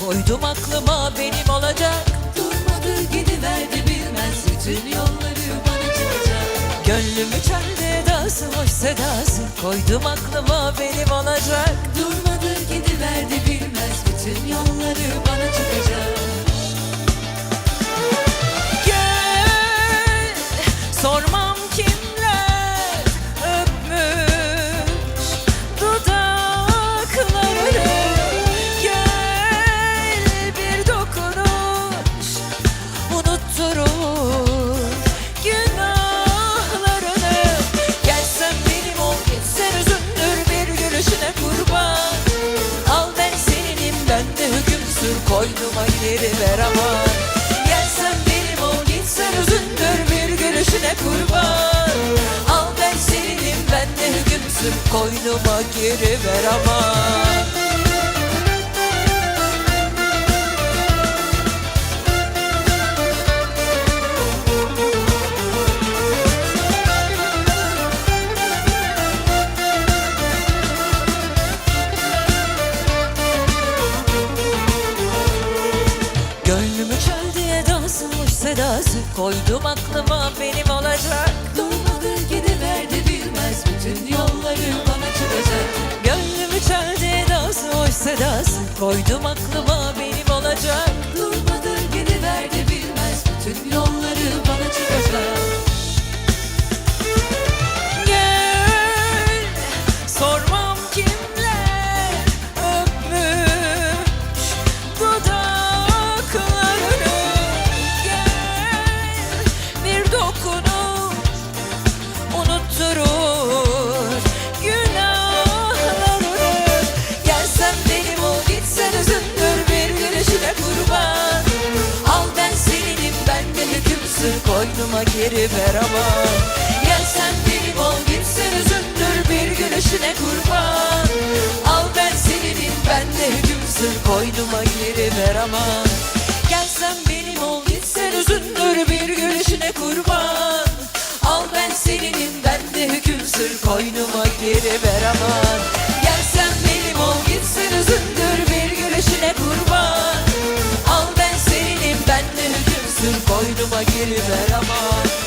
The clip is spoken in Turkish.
Koydum aklıma benim olacak. Durmadı gidiverdi bilmez bütün yolları bana çıkacak. Gönlümü çelde edası hoş sedası Koydum aklıma benim olacak koynuma geri ver aman Gelsen benim ol gitsen üzündür bir gülüşüne kurban. Al ben seninim ben de hüküm sür koynuma geri ver aman sedası Koydum aklıma benim olacak. Durmadı gidiverdi bilmez. Bütün yolları bana çıkacak Gönlümü çeldiye dansılmış sedası Koydum aklıma koynuma geri ver aman Gelsen benim ol gitsen üzündür bir gülüşüne kurban. Al ben seninim ben de hükümsür koynuma geri ver aman Gelsen benim ol gitsen üzündür bir gülüşüne kurban. Al ben seninim ben de hükümsür koynuma geri ver aman Koynuma girme aman.